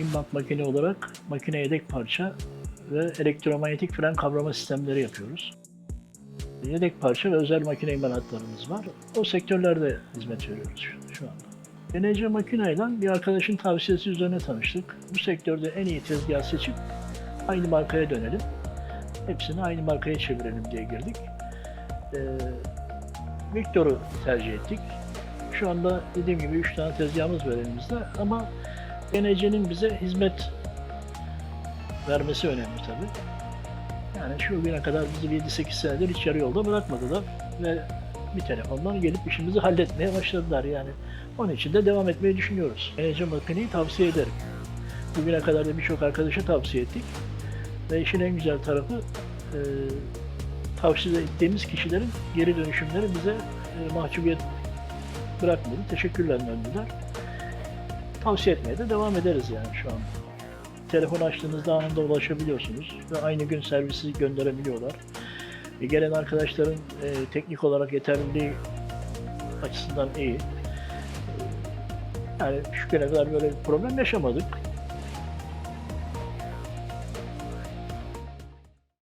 İmbant makine olarak makine yedek parça ve elektromanyetik fren kavrama sistemleri yapıyoruz. Yedek parça ve özel makine imalatlarımız var. O sektörlerde hizmet veriyoruz şu, anda. BNC makineyle bir arkadaşın tavsiyesi üzerine tanıştık. Bu sektörde en iyi tezgah seçip aynı markaya dönelim. Hepsini aynı markaya çevirelim diye girdik. Ee, Victor'u tercih ettik. Şu anda dediğim gibi 3 tane tezgahımız var elimizde ama BNC'nin bize hizmet vermesi önemli tabii. Yani şu güne kadar bizi 7-8 senedir hiç yarı yolda bırakmadılar ve bir telefondan gelip işimizi halletmeye başladılar yani. Onun için de devam etmeyi düşünüyoruz. BNC makineyi tavsiye ederim. Bugüne kadar da birçok arkadaşa tavsiye ettik. Ve işin en güzel tarafı e, tavsiye ettiğimiz kişilerin geri dönüşümleri bize e, mahcubiyet bırakmadı. Teşekkürler döndüler. Tavsiye etmeye de devam ederiz yani şu an. Telefon açtığınızda anında ulaşabiliyorsunuz ve aynı gün servisi gönderebiliyorlar. E, gelen arkadaşların e, teknik olarak yeterliliği açısından iyi. E, Yani şu güne kadar böyle bir problem yaşamadık.